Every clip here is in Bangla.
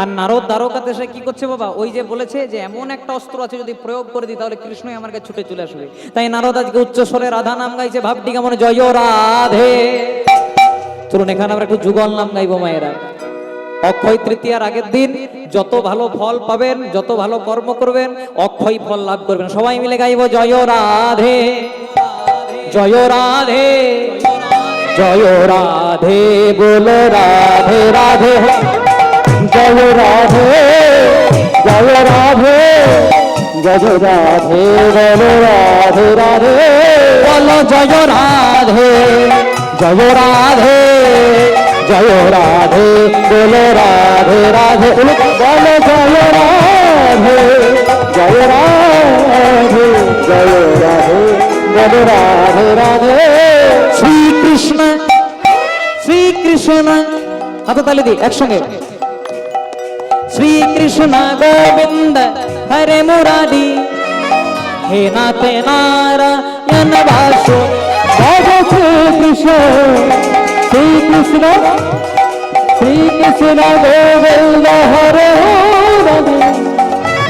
আর নারদ দ্বারকাতে সে কি করছে বাবা? ওই যে বলেছে যে এমন একটা অস্ত্র আছে যদি প্রয়োগ করে দিই, তাহলে কৃষ্ণই আমার কাছে ছুটে চলে আসবে। তাই নারদ আজকে উচ্চ স্বরে রাধা নাম গাইছে ভাবটি কেমন জয় রাধে। চলুন, এখানে আমরা একটু যুগল নাম গাইবো মায়েরা। অক্ষয় তৃতীয়ার আগের দিন যত ভালো ফল পাবেন, যত ভালো কর্ম করবেন, অক্ষয় ফল লাভ করবেন। সবাই মিলে গাইব জয় রাধে। জয় রাধে। জয় রাধে। বলো রাধে রাধে। জয় রাধে জয় রাধে জয় রাধে বলো রাধে রাধে বলো জয় রাধে জয় রাধে জয় রাধে বলো রাধে রাধে বলো জয় রাধে জয় রাধে জয় রাধে বলো রাধে রাধে শ্রীকৃষ্ণ শ্রীকৃষ্ণ হাতে তালি দি একসঙ্গে মুরারি হে নাথে নারায়ণ বাসু ভজ শ্রীকৃষ্ণ শ্রীকৃষ্ণ শ্রীকৃষ্ণ গোবিন্দ হরে মুরারি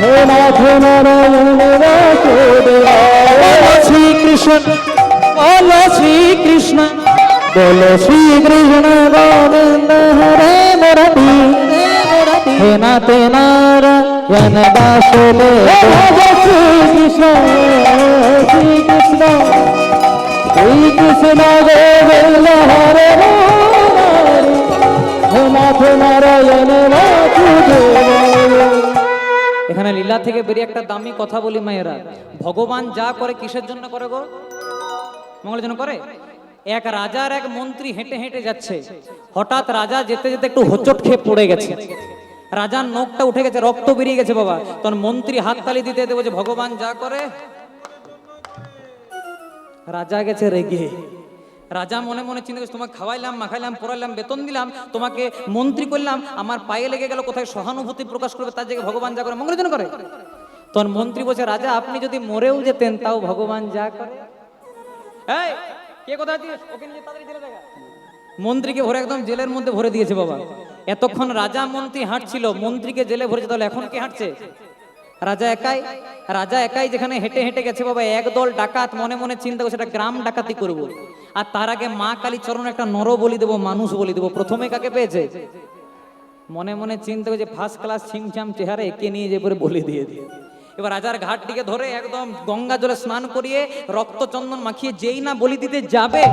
হে নাথ নারায়ণ বাসুদেব শ্রীকৃষ্ণ বলো শ্রীকৃষ্ণ বলো শ্রীকৃষ্ণ গোবিন্দ হরে মুরারি হে নাথে নারায়ণ বাসুদেব শ্রীকৃষ্ণ শ্রীকৃষ্ণ শ্রীকৃষ্ণ গোবিন্দ হরে মুরারি হে নাথ নারায়ণ বাসুদেব এখানে লীলা থেকে বেরিয়ে একটা দামি কথা বলি মায়েরা। ভগবান যা করে কিসের জন্য করে গো? মঙ্গলের জন্য করে? এক রাজার এক মন্ত্রী হেঁটে হেঁটে যাচ্ছে। হঠাৎ রাজা যেতে যেতে একটু হোচট খেয়ে পড়ে গেছে। রাজার নখটা উঠে গেছে, রক্ত বেরিয়ে গেছে বাবা। তখন মন্ত্রী হাততালি দিতে দেবো যে ভগবান যা করে। রাজা গেছে রেগে। রাজা মনে মনে চিন্তা করছে তোমাকে খাওয়াইলাম, মাখাইলাম, পড়াইলাম, বেতন দিলাম, তোমাকে মন্ত্রী করলাম, আমার পায়ে লেগে গেল, কোথায় সহানুভূতি প্রকাশ করবে, তার জায়গায় ভগবান যা করে মঙ্গলের জন্য করে। তখন মন্ত্রী বলছে, রাজা, আপনি যদি মরেও যেতেন, তাও ভগবান যা করে। কে কোথায় আছিস? ওকে নিয়ে তাড়াতাড়ি দেখা মন্ত্রীকে ভরে একদম জেলের মধ্যে ভরে দিয়েছে বাবা। এতক্ষণ রাজা মন্ত্রী হাঁটছিল, মন্ত্রীকে জেলে ভরেছে, তাহলে এখন কে হাঁটছে? রাজা একাই রাজা একাই যেখানে হেঁটে হেঁটে গেছে বাবা, একদল ডাকাত মনে মনে চিন্তা করছে একটা গ্রাম ডাকাতি করব। আর তার আগে মা কালী চরণ একটা নর বলি দেবো, মানুষ বলি দেবো। প্রথমে কাকে পেয়েছে? মনে মনে চিন্তা করছে ফার্স্ট ক্লাস ছিমছাম চেহারা একে নিয়ে যে পরে বলি দিয়ে দিয়ে এবার রাজার ঘাটটিকে ধরে একদম গঙ্গা জলে স্নান করিয়ে রক্ত চন্দন মাখিয়ে যেই না বলি দিতে যাবে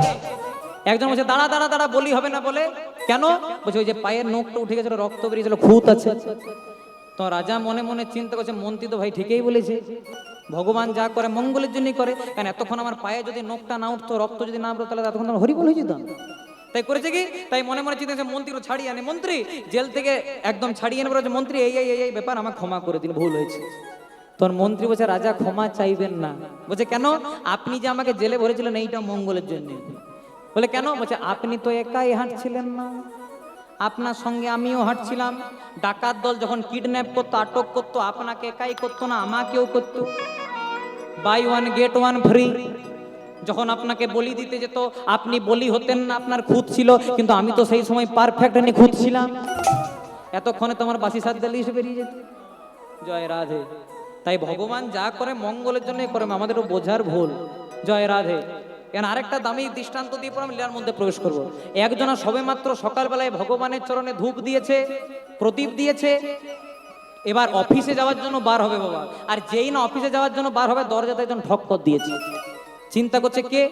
একজন বলছে, দাঁড়া দাঁড়া দাঁড়া, বলি হবে না বলে। কেন? বলছে, ওই যে পায়ের নখটা উঠে গেছিল, রক্ত বেরিয়েছিল, খুঁত আছে। তো রাজা মনে মনে চিন্তা করছে, মন্ত্রী তো ভাই ঠিকই বলেছে। ভগবান যা করে, মঙ্গলের জন্যই করে। কারণ এতক্ষণ আমার পায়ে যদি নখটা না উঠতো, রক্ত যদি না উঠতো তাহলে এতক্ষণ আমার হরিবল হয়ে যেতাম তাই করেছে কি? তাই মনে মনে চিন্তা মন্ত্রী ছাড়িয়ে আনে। মন্ত্রী, জেল থেকে একদম ছাড়িয়ে এনে বলেছে, মন্ত্রী, এই এই এই এই ব্যাপার আমার ক্ষমা করে দিন, ভুল হয়েছে। তখন মন্ত্রী বলছে, রাজা ক্ষমা চাইবেন না। বলছে, কেন? আপনি যে আমাকে জেলে ভরেছিলেন এইটা মঙ্গলের জন্য। বলে, কেন? বলছে, আপনি তো একাই হাঁটছিলেন না। আপনার সঙ্গে আমিও হাঁটছিলাম। ডাকাত দল যখন কিডন্যাপ করতো, আটক করতো, আপনাকে একাই করতো না, আমাকেও করতো। Buy one, get one free. যখন আপনাকে বলি দিতে যেত, আপনি বলি হতেন না, আপনার খুঁত ছিল, কিন্তু আমি তো সেই সময় পারফেক্ট নিখুঁত ছিলাম। এতক্ষণে তোমার বাসি সাত লিস্ট বেরিয়ে যেত। জয় রাধে। তাই ভগবান যা করে, মঙ্গলের জন্যই করে, আমাদেরও বোঝার ভুল। জয় রাধে। কেন আরেকটা দামি দৃষ্টান্ত দিয়ে পর আমি লীলার মধ্যে প্রবেশ করব। একজনা সবে মাত্র সকালবেলায় ভগবানের চরণে ধূপ দিয়েছে, প্রদীপ দিয়েছে, এবার অফিসে যাওয়ার জন্য বার হবে বাবা। আর যেই না অফিসে যাওয়ার জন্য বার হবে, দরজাতে একজন ঠক্কর দিয়েছে। চিন্তা করছে কে?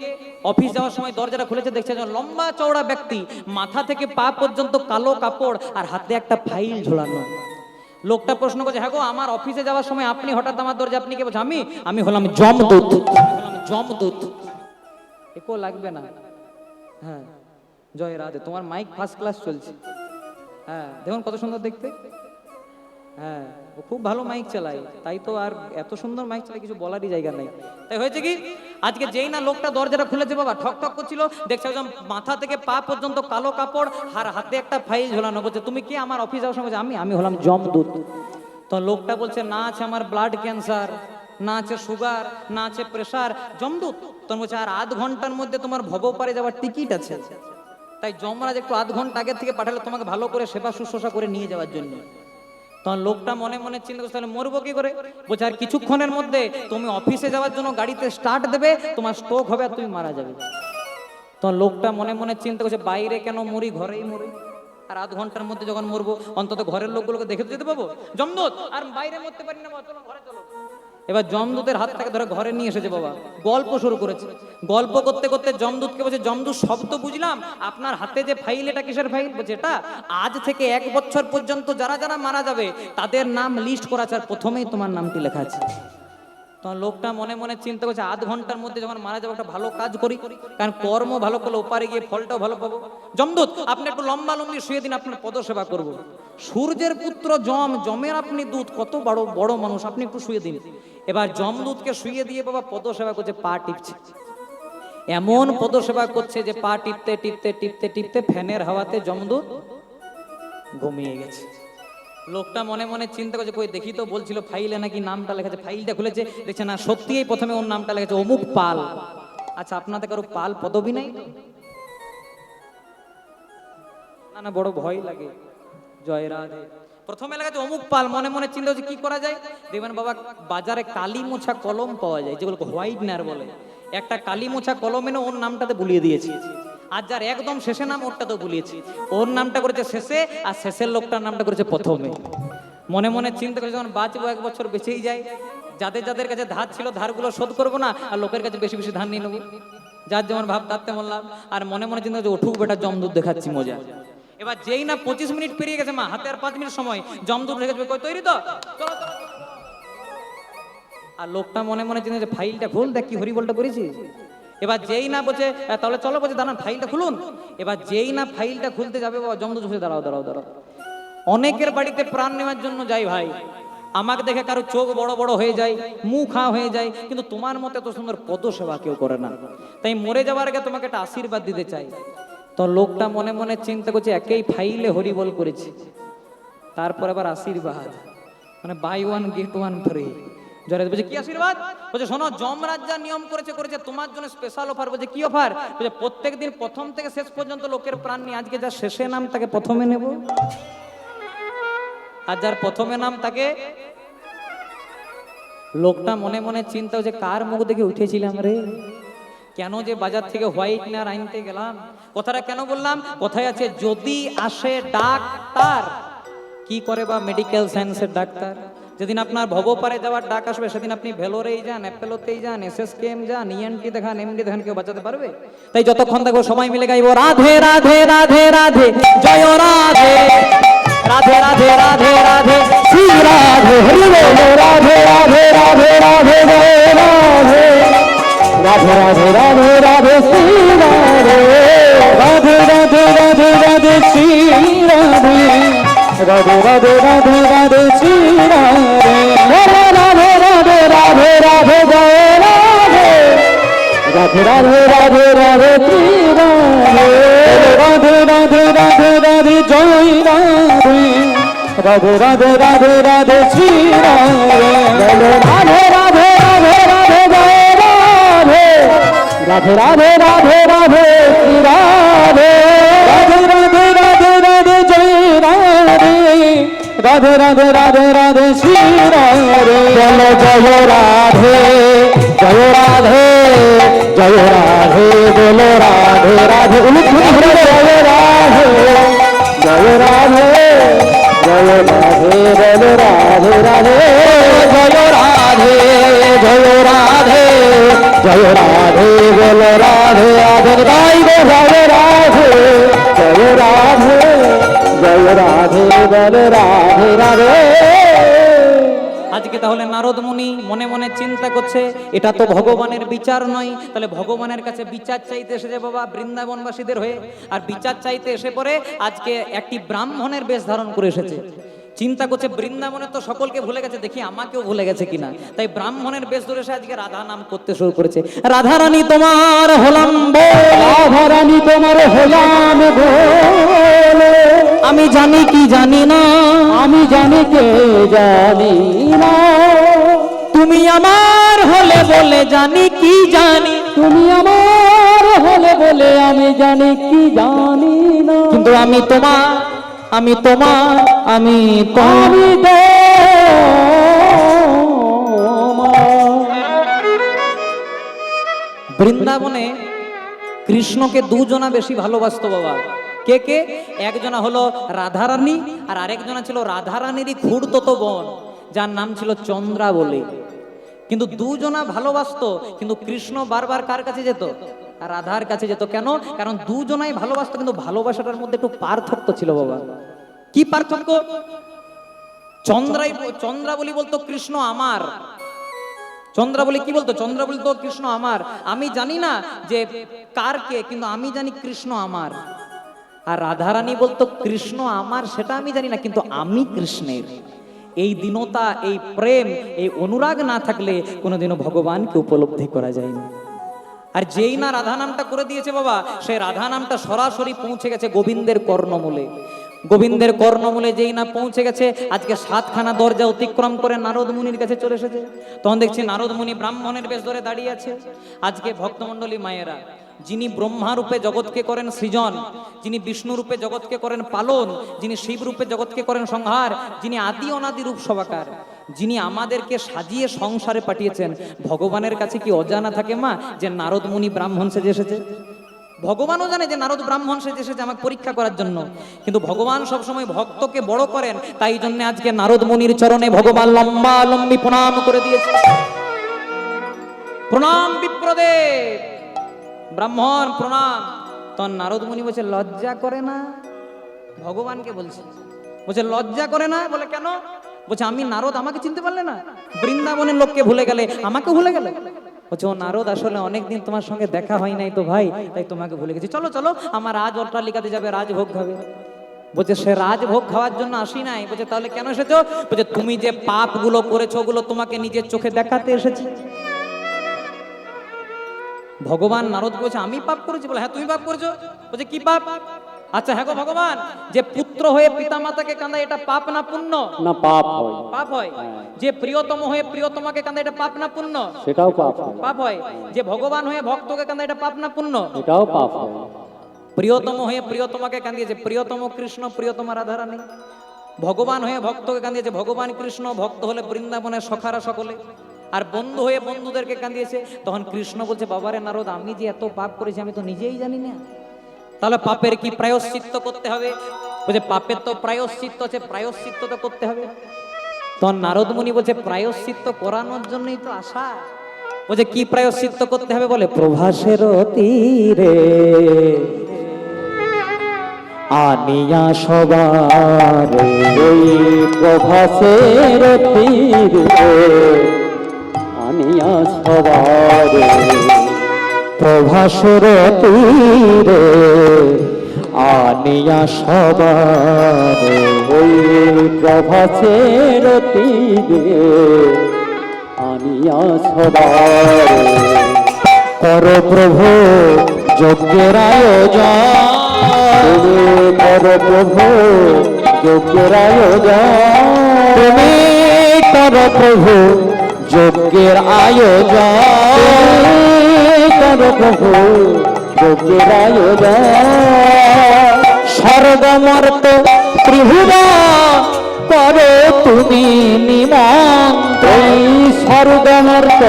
অফিস যাওয়ার সময় দরজাটা খুলেছে, দেখছে একজন লম্বা চওড়া ব্যক্তি, মাথা থেকে পা পর্যন্ত কালো কাপড় আর হাতে একটা ফাইল ঝোলানো। লোকটা প্রশ্ন করছে হ্যাঁ গো, আমার অফিসে যাওয়ার সময় আপনি হঠাৎ আমার দরজা, আপনি কে বলছে আমি আমি হলাম জমদূত জমদূত একো লাগবে না। হ্যাঁ জয় রাধে। তোমার মাইক ফার্স্ট ক্লাস চলছে। হ্যাঁ দেখুন কত সুন্দর দেখতে। হ্যাঁ ও খুব ভালো মাইক চালায়। তাই তো আর এত সুন্দর মাইক চালায়, কিছু বলারই জায়গা নাই। তাই হয়েছে কি? আজকে যেই না লোকটা দরজাটা খুলেছে, বাবা, ঠক ঠক করছিল। দেখছে একদম মাথা থেকে পা পর্যন্ত কালো কাপড় আর হাতে একটা ফাইল ঝোলানো বলছে তুমি কি আমার অফিস যাওয়ার সময় আমি আমি হলাম জমদূত তো লোকটা বলছে, না আছে আমার ব্লাড ক্যান্সার না আছে সুগার না আছে প্রেসার জমদূত তখন বলছে আর আধ ঘণ্টার মধ্যে তোমার ভবপারে যাওয়ার টিকিট আছে। তাই যমরাজ একটু আধ ঘণ্টা আগের থেকে পাঠালে তোমাকে ভালো করে সেবা শুশ্রূষা করে নিয়ে যাওয়ার জন্য। তখন লোকটা মনে মনে চিন্তা করছে, তাহলে মরবো কি করে? বলছে, আর কিছুক্ষণের মধ্যে তুমি অফিসে যাওয়ার জন্য গাড়িতে স্টার্ট দেবে, তোমার স্ট্রোক হবে আর তুমি মারা যাবে। তখন লোকটা মনে মনে চিন্তা করছে, বাইরে কেন মরি? ঘরেই মরি। আর আধ ঘণ্টার মধ্যে যখন মরবো, অন্তত ঘরের লোকগুলোকে দেখে যেতে পাবো জমদূত, আর বাইরে মরতে পারি না ঘরে চলো। এবার জমদূতের হাত থেকে ধরে ঘরে নিয়ে এসেছে বাবা। গল্প শুরু করেছে। গল্প করতে করতে জমদূতকে বলছে জমদূত তো বুঝলাম। আপনার হাতে যে ফাইল, এটা কিসের ফাইল? বলছে, এটা আজ থেকে এক বছর পর্যন্ত যারা যারা মারা যাবে, তাদের নাম লিস্ট করা আছে, আর প্রথমেই তোমার নামটি লেখা আছে। তখন লোকটা মনে মনে চিন্তা করছে, আধ ঘণ্টার মধ্যে যখন মারা যাব, একটা ভালো কাজ করি। কারণ কর্ম ভালো করলে ওপারে গিয়ে ফলটাও ভালো পাবো। জমদূত আপনি একটু লম্বা লম্বি শুয়ে দিন, আপনার পদসেবা করব। সূর্যের পুত্র জম জমের আপনি দুধ কত বড় বড় মানুষ, আপনি একটু শুয়ে দিন। এবার জমদূতকে শুয়ে দিয়ে বাবা পদসেবা করছে, পা টিপছে। এমন পদসেবা করছে যে পা টিপতে টিপতে টিপতে টিপতে ফ্যানের হাওয়াতে জমদূত ঘুমিয়ে গেছে। লোকটা মনে মনে চিন্তা করছে, কই দেখি তো বলছিল ফাইলে নাকি নামটা লেখাছে, ফাইলটা খুলেছে, দেখছে না, সত্যিই প্রথমে ওর নামটা লেখাছে, অমুক পাল। আচ্ছা আপনাদের কারও পাল পদবী নাই? না না, বড় ভয় লাগে। জয় রাধে। প্রথমে লেগেছে অমুক পাল, মনে মনে চিন্তা হচ্ছে কি করা যায়? দেখবেন বাবা, বাজারে কালি মোছা কলম পাওয়া যায় যেগুলো হোয়াইটনার বলে। একটা কালি মোছা কলম এনে ওর নামটাতে বুলিয়ে দিয়েছি। আর যার একদম শেষে নাম ওরটাতেও বুলিয়েছি। ওর নামটা করেছে শেষে, আর শেষের লোকটার নামটা করেছে প্রথমে। মনে মনে চিন্তা করে যখন বাঁচবো, এক বছর বেঁচেই যায় যাদের যাদের কাছে ধার ছিল, ধারগুলো শোধ করব না, আর লোকের কাছে বেশি বেশি ধার নিয়ে নেব। যার যেমন ভাব, তার তেমন লাভ। আর মনে মনে চিন্তা করছে উঠুক বেটা, জমদূত দেখাচ্ছি মজা। এবার যেই না পঁচিশ মিনিট পেরিয়ে গেছে মা, হাতে আর পাঁচ মিনিট সময়। জমদূত রেখে যাবে কই তৈরি তো। আর লোকটা মনে মনে চিন্তা যে ফাইলটা খুল দেখ কি হরি বলটা করেছি। এবার যেই না বলছে তাহলে চলো বলছে, দাঁড়ান, ফাইলটা খুলুন। এবার যেই না ফাইলটা খুলতে যাবে জমদূত বসে দাঁড়াও দাঁড়াও দাঁড়াও। অনেকের বাড়িতে প্রাণ নেওয়ার জন্য যাই ভাই। আমাকে দেখে কারও চোখ বড় বড় হয়ে যায়, মুখ হা হয়ে যায়, কিন্তু তোমার মতে এত সুন্দর পদ সেবা কেউ করে না। তাই মরে যাওয়ার আগে তোমাকে একটা আশীর্বাদ দিতে চাই। তো লোকটা মনে মনে চিন্তা করছে, একেই ফাইলে হরিবল করেছি। তারপর আবার আশীর্বাদ। মানে buy one get one free জরে বলছে, কি আশীর্বাদ? বলছে, শোনো, যমরাজ যা নিয়ম করেছে করেছে। তোমার জন্য স্পেশাল অফার বলছে, কি অফার বলছে, প্রত্যেক দিন প্রথম থেকে শেষ পর্যন্ত লোকের প্রাণ নিয়ে আজকে যা শেষে নাম তাকে প্রথমে নেব। আর যার প্রথমে নাম তাকে লোকটা মনে মনে চিন্তা হচ্ছে কার মুখ দেখে উঠেছিলাম রে? কেন যে বাজার থেকে হোয়াইটনার আনতে গেলাম কথাটা কেন বললাম কথায় আছে যদি আসে ডাক্তার কি করে বা মেডিকেল সায়েন্সের ডাক্তার যেদিন আপনার ভবপারে যাওয়ার ডাক আসবে সেদিন আপনি ভেলোরেই যান অ্যাপেলোতেই যান এস এস কেম যান ইএনটি দেখান এমডি দেখান কেউ বাঁচাতে পারবে তাই যতক্ষণ থাকব সময় মিলে গাইবো রাধে রাধে রাধে রাধে জয় রাধে রাধে রাধে রাধে রাধে শ্রী রাধে হরি রাধে রাধে রাধে রাধে রাধে রাধে রাধে রাধে রাধে শ্রী রাধে রাধে রাধে রাধে রাধে শ্রী রাধে রাধে রাধে রাধে রাধে শ্রী রাধে রাধে রাধে রাধে রাধে জয় রাধে রাধে রাধে রাধে রাধে শ্রী রাধে রাধে রাধে রাধে রাধে জয় রাধে রাধে রাধে রাধে রাধে শ্রী রাধে রাধে রাধে রাধে রাধে রাধে শ্রী রাধে রাধে রাধে রাধে রাধে জয় রাধে রাধে রাধে রাধে রাধে শ্রী রাধে বল জয় রাধে জয় রাধে জয় রাধে বল রাধে রাধে উলুধ্বনি হরে জয় রাধে জয় রাধে জয় রাধে বল রাধে রাধে জয় রাধে জয় রাধে রাধে বল, রাধে রাধে গাই গো জয় রাধে জয় রাধে জয় রাধে বল, রাধে রাধে। আজকে তাহলে নারদ মুনি মনে মনে চিন্তা করছে, এটা তো ভগবানের বিচার নয়, তাহলে ভগবানের কাছে বিচার চাইতে এসেছে বাবা বৃন্দাবনবাসীদের হয়ে। আর বিচার চাইতে এসে পরে আজকে একটি ব্রাহ্মণের বেশ ধারণ করে এসেছে। চিন্তা করছে বৃন্দাবনে তো সকলকে ভুলে গেছে দেখি আমাকেও ভুলে গেছে কিনা। তাই ব্রাহ্মণের বেশ ধরে এসে আজকে রাধা নাম করতে শুরু করেছে। রাধা রানী তোমার হলাম রাধা রানী তোমার হলাম আমি জানি কি জানি না। আমি জানি কে জানি না। তুমি আমার হলে বলে জানি কি জানি। তুমি আমার হলে বলে আমি জানি কি জানি না। কিন্তু আমি তোমার আমি তোমার আমি আমি বৃন্দাবনে কৃষ্ণকে দুজনা বেশি ভালোবাসতো বাবা। কে কে? একজনা হলো রাধারানী আর আরেকজনা ছিল রাধারানীরই খুঁড়তো বোন, যার নাম ছিল চন্দ্রা বলে। কিন্তু দুজনা ভালোবাসতো, কিন্তু কৃষ্ণ বারবার কার কাছে যেত? রাধার কাছে যেত। কেন? কারণ দুজনাই ভালোবাসত, কিন্তু ভালোবাসাটার মধ্যে একটু পার্থক্য ছিল বাবা। কি পার্থক্য? চন্দ্রাই চন্দ্রাবলী বলতো কৃষ্ণ আমার। চন্দ্রাবলী কি বলতো? চন্দ্রাবলী তো কৃষ্ণ আমার। আমি জানি না যে কার কে, কিন্তু আমি জানি কৃষ্ণ আমার। আর রাধারানী বলতো কৃষ্ণ আমার, সেটা আমি জানি না, কিন্তু আমি কৃষ্ণের। এই দীনতা, এই প্রেম, এই অনুরাগ না থাকলে কোনোদিনও ভগবানকে উপলব্ধি করা যায় না। আর যেই না রাধা নামটা করে দিয়েছে বাবা, সেই রাধা নামটা সরাসরি পৌঁছে গেছে গোবিন্দের কর্ণমূলে। গোবিন্দের কর্ণমূলে যেই না পৌঁছে গেছে, আজকে সাতখানা দরজা অতিক্রম করে নারদ মুনির কাছে চলে এসেছে। তখন দেখছি নারদ মুনি ব্রাহ্মণের বেশ ধরে দাঁড়িয়ে আছে। আজকে ভক্তমণ্ডলী মায়েরা, যিনি ব্রহ্মা রূপে জগৎকে করেন সৃজন, যিনি বিষ্ণু রূপে জগৎকে করেন পালন, যিনি শিব রূপে জগৎকে করেন সংহার, যিনি আদি অনাদি রূপ সবাকার যিনি আমাদেরকে সাজিয়ে সংসারে পাঠিয়েছেন, ভগবানের কাছে কি অজানা থাকে মা, যে নারদ মুনি ব্রাহ্মণ সেজে এসেছে? ভগবানও জানে যে নারদ ব্রাহ্মণ সেজে এসেছে আমাকে পরীক্ষা করার জন্য। কিন্তু ভগবান সবসময় ভক্তকে বড় করেন, তাই জন্য আজকে নারদ মুনির চরণে ভগবান লম্বা লম্বি প্রণাম করে দিয়েছে। প্রণাম বিপ্রদেব। ব্রাহ্মণ, প্রণাম। তখন নারদ মুনি বলছে, লজ্জা করে না? ভগবানকে বলছে। বলছে, লজ্জা করে না? বলে, কেন? বলছে, আমি নারদ, আমাকে চিনতে পারলে না? বৃন্দাবনের লোককে ভুলে গেলে, আমাকে ভুলে গেলে। বলছে, ও নারদ, আসলে অনেকদিন তোমার সঙ্গে দেখা হয় নাই তো ভাই, তাই তোমাকে ভুলে গেছি। চলো চলো, আমার রাজ অট্টালিকাতে যাবে রাজভোগ খাবে। বলছে, সে রাজভোগ খাওয়ার জন্য আসি নাই। বলছে, তাহলে কেন এসেছ? বলছে, তুমি যে পাপগুলো করেছ, ওগুলো তোমাকে নিজের চোখে দেখাতে এসেছি। ভগবান নারদ বলছে, আমি পাপ করেছি? বলে হ্যাঁ তুমি পাপ করেছ। বলছে, কি পাপ? আচ্ছা হ্যাঁ গো ভগবান যে পুত্র হয়ে পিতা মাতাকে কাঁদা এটা পাপ না পুণ্য? না পাপ হয়। পাপ হয়। যে প্রিয়তম হয়ে প্রিয়তমাকে কাঁদা এটা পাপ না পুণ্য? সেটাও পাপ পাপ হয়। যে ভগবান হয়ে ভক্তকে কাঁদা এটা পাপ না পুণ্য? এটাও পাপ হয়। প্রিয়তম হয়ে প্রিয়তমাকে কাঁদিয়েছে প্রিয়তম কৃষ্ণ প্রিয়তমা রাধারানী। ভগবান হয়ে ভক্তকে কাঁদিয়েছে ভগবান কৃষ্ণ ভক্ত হলে বৃন্দাবনে সখারা সকলে। আর বন্ধু হয়ে বন্ধুদেরকে কাঁদিয়েছে তখন কৃষ্ণ বলছে বাবারে নারদ আমি যে এত পাপ করেছি আমি তো নিজেই জানি না। তাহলে পাপের কি প্রায়শ্চিত্ত করতে হবে? বলছে, পাপের তো প্রায়শ্চিত্ত আছে, প্রায়শ্চিত্ত তো করতে হবে। তখন নারদ মুনি বলছে, প্রায়শ্চিত্ত করানোর জন্যই তো আশা বলছে, কি প্রায়শ্চিত্ত করতে হবে বলে? প্রভাসের তীরে আনিয়া সবার ওই প্রভাসের তীরে আনিয়া সবার প্রভাসের তীরে আনিয়া সবার ওই প্রভাসের তীরে আনিয়া সবার। কর প্রভু যজ্ঞের আয়োজন। কর প্রভু যজ্ঞের আয়োজন। কর প্রভু যজ্ঞের আয়োজন। স্বর্গমর্ত ত্রিভুবন করো তুমি নিমন্ত্রণ স্বর্গমর্ত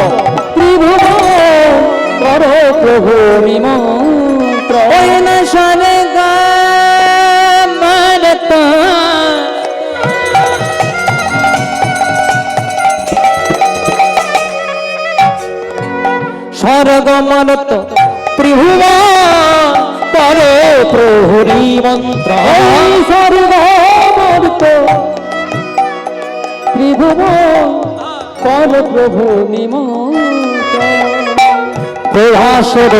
ত্রিভুবন করো প্রভু নিমন্ত্রণ। স্বর্গ স্বর্গমনত ত্রিভুবন করে প্রহরী মন্ত্র। স্বর্গমর্ত ত্রিভুবন কর প্রভু নিমন্ত্র প্রভাসের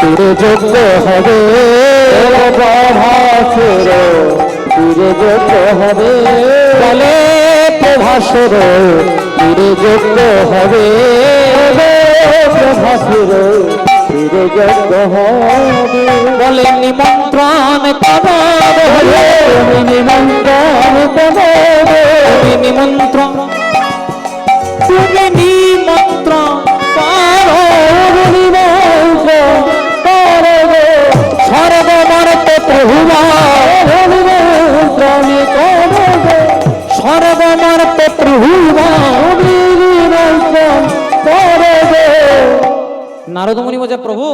তীরে যোগ্য হবে প্রভাসের তীরে যোগ্য হবে। বলে প্রভাসের তীরে যোগ্য হবে বলে নিমন্ত্রণ কবর নিমন্ত্রণ কবর নিমন্ত্রণ। তুমি নিমন্ত্রণ করো নিমন্ত্রণ করো সর্বমর্ত প্রভুমা নিমন্ত্রণ করো ত্রিভুবনের নারদমণি বলছে, প্রভু,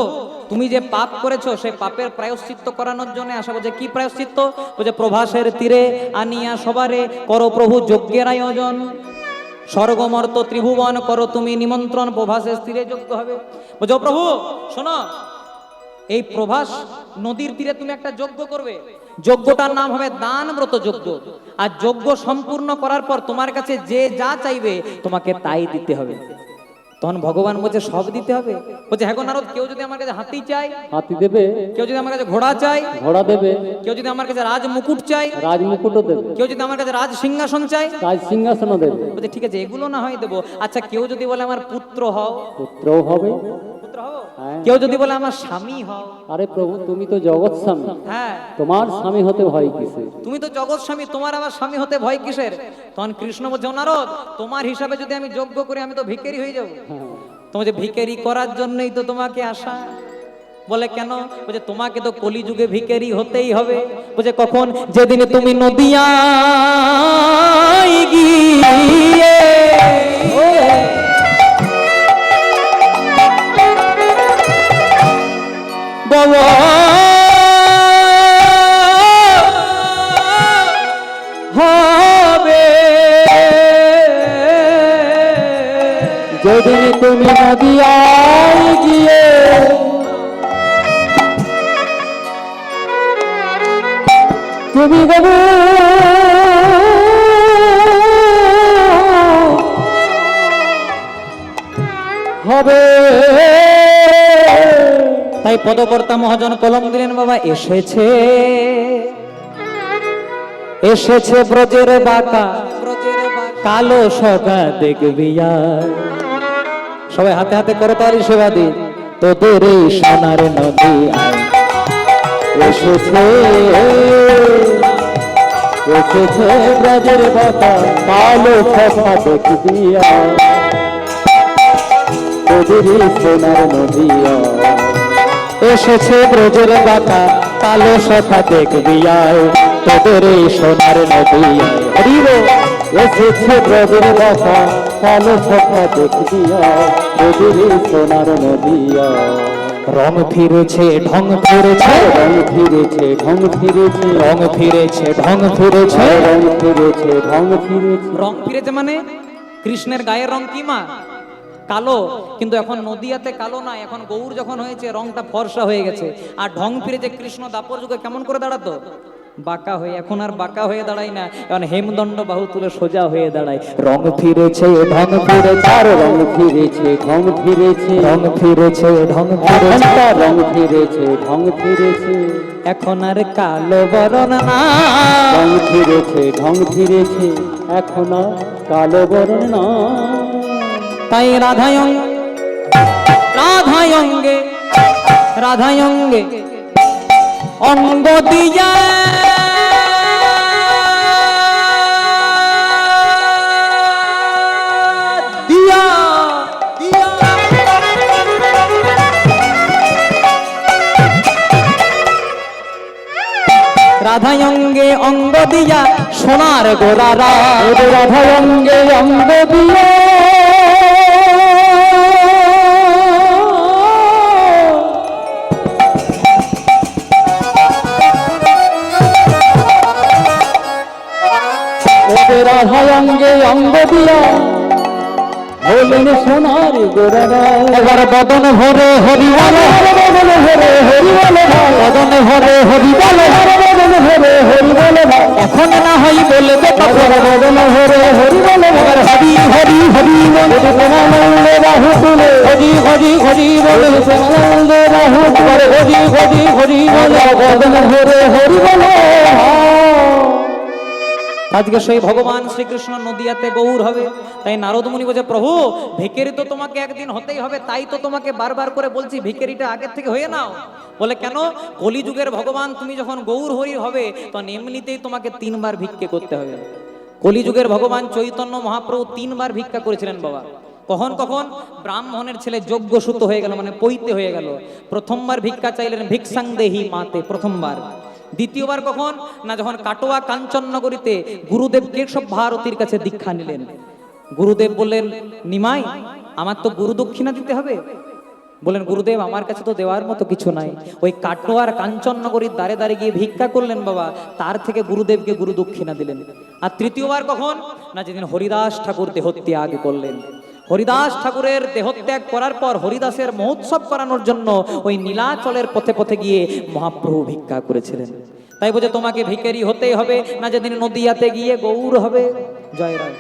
তুমি যে পাপ করেছ সেই পাপের প্রায়শ্চিত্ত করানোর জন্য আসা বলছে, কি প্রায়শ্চিত্ত? বলছে, প্রভাসের তীরে আনিয়া সবারে করো প্রভু যজ্ঞের আয়োজন। স্বর্গমর্ত ত্রিভুবন করো তুমি নিমন্ত্রণ, প্রভাসের তীরে যজ্ঞ হবে। বলছে প্রভু, শোনো, এই প্রভাস নদীর তীরে তুমি একটা যজ্ঞ করবে। যজ্ঞটার নাম হবে দান ব্রত যজ্ঞ। আর যজ্ঞ সম্পূর্ণ করার পর তোমার কাছে যে যা চাইবে, তোমাকে তাই দিতে হবে। তখন ভগবান বলছে সব দিতে হবে। বলছে হ্যাঁ নারদ কেউ যদি আমার কাছে হাতি চাই হাতি দেবে। কেউ যদি আমার কাছে ঘোড়া চাই ঘোড়া দেবে। কেউ যদি আমার কাছে রাজ মুকুট চাই রাজমুকুটও দেবে। কেউ যদি আমার কাছে রাজ সিংহাসন চাই রাজ সিংহাসনও দেবে। বলছে ঠিক আছে এগুলো না হয় দেবো। আচ্ছা কেউ যদি বলে আমার পুত্র হও পুত্রও হবে। হ্যাঁ। কেউ যদি বলে আমার স্বামী হও আরে প্রভু তুমি তো জগৎ স্বামী। হ্যাঁ। তোমার স্বামী হতে ভয় কিসে তুমি তো জগৎ স্বামী তোমার আবার স্বামী হতে ভয় কিসের? তখন কৃষ্ণ বলছে নারদ তোমার হিসাবে যদি আমি যোগ্য করি আমি তো ভিখারি হয়ে যাব। যে ভিখারি করার জন্যই তো তোমাকে আসা। বলে কেন? বলছে, তোমাকে তো কলিযুগে ভিখারি হতেই হবে। বলছে, কখন? যেদিন তুমি নদিয়ায় গিয়ে। বাবা তুমি নদিয়ায় গিয়ে। তুমি গো হবে। তাই পদকর্তা মহাজন কলম দিলেন, বাবা, এসেছে। এসেছে ব্রজের বাঁকা। কালো সগা দেখবি আর। সবাই হাতে হাতে করে তারি সেবা দি তোদের এই সোনার নদী। এসেছে এসেছে ব্রজের বাতা কালো ছফা দেখবিয়া তোদেরই সোনার নদিয়া এসেছে ব্রজের বাঁকা কালো সখা দেখবি আয় তোদের সোনার নদী। হরিব এসেছে ব্রজের বাতা কালো ছফা দেখবিয়া তোদেরই সোনার নদিয়া। রং ফিরেছে ঢং ফিরেছে। রং ফিরেছে ঢং ফিরেছে। রং ফিরেছে ঢং ফিরেছে। রং ফিরেছে ঢং ফিরেছে। রং ফিরেছে মানে কৃষ্ণের গায়ের রং কি মা? কালো কিন্তু এখন নদিয়াতে কালো না এখন গৌর যখন হয়েছে রংটা ফর্সা হয়ে গেছে। আর ঢং ফিরেছে কৃষ্ণ দাপর যুগে কেমন করে দাঁড়াতো? বাঁকা হয়ে এখন আর বাঁকা হয়ে দাঁড়ায় না। এখন হেমদণ্ড বাহু তুলে সোজা হয়ে দাঁড়ায়। রং ফিরেছে ঢং ফিরেছে রং ফিরেছে ঢং ফিরেছে রং ফিরেছে ঢং ফিরেছে। রং ফিরেছে ঢং ফিরেছে। এখন আর কালো বরণ না। রং ফিরেছে ঢং ফিরেছে এখন আর কালো বরণ না। তাই রাধায়ং রাধায়ঙ্গে রাধায়ঙ্গে। অঙ্গ দিয়া। রাধায়ঙ্গে অঙ্গ দিয়া সোনার গোরারা ওদের রাধা অঙ্গে অঙ্গ দিয়ে। রাধা অঙ্গে অঙ্গ দিয়া। হলেন সোনার গোরারা এবার বদন ভরে হরি বলে বদন হরে হরি বলে বদন ভরে হরি বলে বদন হরে হরি বলে এখন না হয় বলবে তখন বদন হরে হরি বলে এবার হরি হরি হরি বলে প্রেমানন্দ বাহু তুলে। হরি হরি হরি বলে প্রেমানন্দ বাহু তুলে। হরি হরি হরি বলে বদন হরে হরি বলে আজকে সেই ভগবান শ্রীকৃষ্ণ নদিয়াতে গৌর হবে। তাই নারদ মুনি বলছে, প্রভু ভিকেরি তো তোমাকে একদিন হতেই হবে, তাই তো তোমাকে বারবার করে বলছি ভিকেরিটা আগের থেকে হয়ে নাও। বলে, কেন? কলিযুগের ভগবান তুমি যখন গৌর হরি হবে, তখন এমনিতেই তোমাকে তিনবার ভিক্ষে করতে হবে। কলিযুগের ভগবান চৈতন্য মহাপ্রভু তিনবার ভিক্ষা করেছিলেন, বাবা। কখন কখন? ব্রাহ্মণের ছেলে যোগ্য হয়ে গেল মানে পৈতে হয়ে গেল। প্রথমবার ভিক্ষা চাইলেন, ভিক্ষাং দেহি মাতে প্রথমবার। দ্বিতীয়বার কখন? না যখন কাটোয়া কাঞ্চননগরীতে গুরুদেব কেশব ভারতীর কাছে দীক্ষা নিলেন। গুরুদেব বললেন, নিমাই, আমার তো গুরু দক্ষিণা দিতে হবে। বলেন গুরুদেব, আমার কাছে তো দেওয়ার মতো কিছু নাই। ওই কাটোয়ার কাঞ্চননগরীর দ্বারে দ্বারে গিয়ে ভিক্ষা করলেন বাবা, তার থেকে গুরুদেবকে গুরু দক্ষিণা দিলেন। আর তৃতীয়বার কখন? না যেদিন হরিদাস ঠাকুর দেহত্যাগ করলেন। হরিদাস ঠাকুরের দেহত্যাগ করার পর হরিদাসের মহোৎসব করানোর জন্য ওই নীলাচলের পথে পথে গিয়ে মহাপ্রভু ভিক্ষা করেছিলেন। তাই বলছে, তোমাকে ভিখারি হতেই হবে, না যেদিন নদিয়াতে গিয়ে গৌর হবে। জয় রায়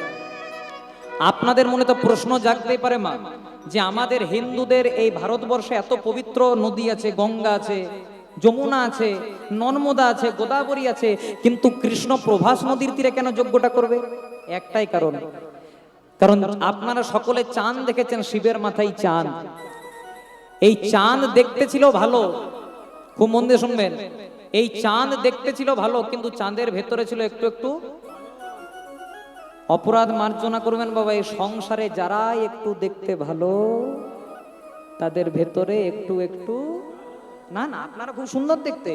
আপনাদের মনে তো প্রশ্ন জাগতেই পারে, মা, যে আমাদের হিন্দুদের এই ভারতবর্ষে এত পবিত্র নদী আছে, গঙ্গা আছে, যমুনা আছে, নর্মদা আছে, গোদাবরী আছে, কিন্তু কৃষ্ণ প্রভাস নদীর তীরে কেন যজ্ঞটা করবে? একটাই কারণ কারণ আপনারা সকলে চাঁদ দেখেছেন, শিবের মাথায় চাঁদ। এই চাঁদ দেখতে ছিল ভালো, খুব মন দিয়ে শুনবেন। এই চাঁদ দেখতে ছিল ভালো, কিন্তু চাঁদের ভেতরে ছিল একটু একটু অপরাধ মার্জনা করবেন বাবা, এই সংসারে যারা একটু দেখতে ভালো, তাদের ভেতরে একটু একটু না না, আপনারা খুব সুন্দর দেখতে।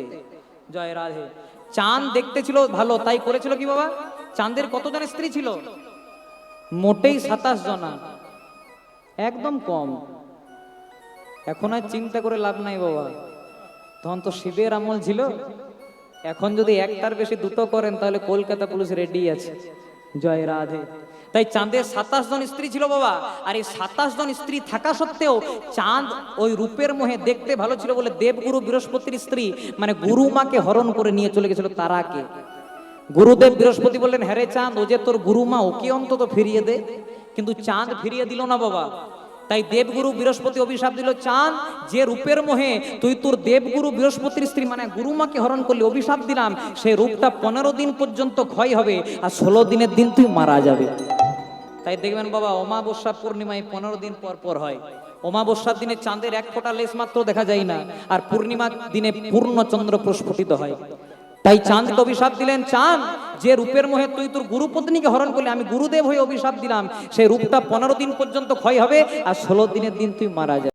জয় রাধে। চাঁদ দেখতে ছিল ভালো, তাই করেছিল কি বাবা? চাঁদের কতজন স্ত্রী ছিল? মোটেই সাতাশ জনা একদম কম। এখন আর চিন্তা করে লাভ নাই বাবা। তখন তো শিবের আমল ছিল। এখন যদি একটার বেশি দুটো করেন, তাহলে কলকাতা পুলিশ রেডি আছে। জয় রাধে। তাই চাঁদের সাতাশ জন স্ত্রী ছিল বাবা। আর এই সাতাশ জন স্ত্রী থাকা সত্ত্বেও চাঁদ ওই রূপের মোহে দেখতে ভালো ছিল বলে দেবগুরু বৃহস্পতির স্ত্রী মানে গুরু মাকে হরণ করে নিয়ে চলে গেছিল তারাকে। গুরুদেব বৃহস্পতি বললেন হ্যারে চাঁদ, ও যে তোর গুরুমা ওকে অন্তত ফিরিয়ে দে। কিন্তু চাঁদ ফিরিয়ে দিল না বাবা। তাই দেবগুরু বৃহস্পতি অভিশাপ দিল, চাঁদ, যে রূপের মোহে তুই তোর দেবগুরু বৃহস্পতির স্ত্রী মানে গুরুমাকে হরণ করলি, অভিশাপ দিলাম, সেই রূপটা পনেরো দিন পর্যন্ত ক্ষয় হবে আর ষোলো দিনের দিন তুই মারা যাবে। তাই দেখবেন বাবা, অমাবস্যা পূর্ণিমায় পনেরো দিন পর পর হয়। অমাবস্যার দিনে চাঁদের এক ফোঁটা লেশ মাত্র দেখা যায় না, আর পূর্ণিমার দিনে পূর্ণ চন্দ্র প্রস্ফুটিত হয়। তাই চাঁদকে অভিশাপ দিলেন চাঁদ। যে রূপের মোহে তুই তোর গুরুপত্নীকে হরণ করলে, আমি গুরুদেব হয়ে অভিশাপ দিলাম। সেই রূপটা পনেরো দিন পর্যন্ত ক্ষয় হবে আর ষোলো দিনের দিন তুই মারা যাবে।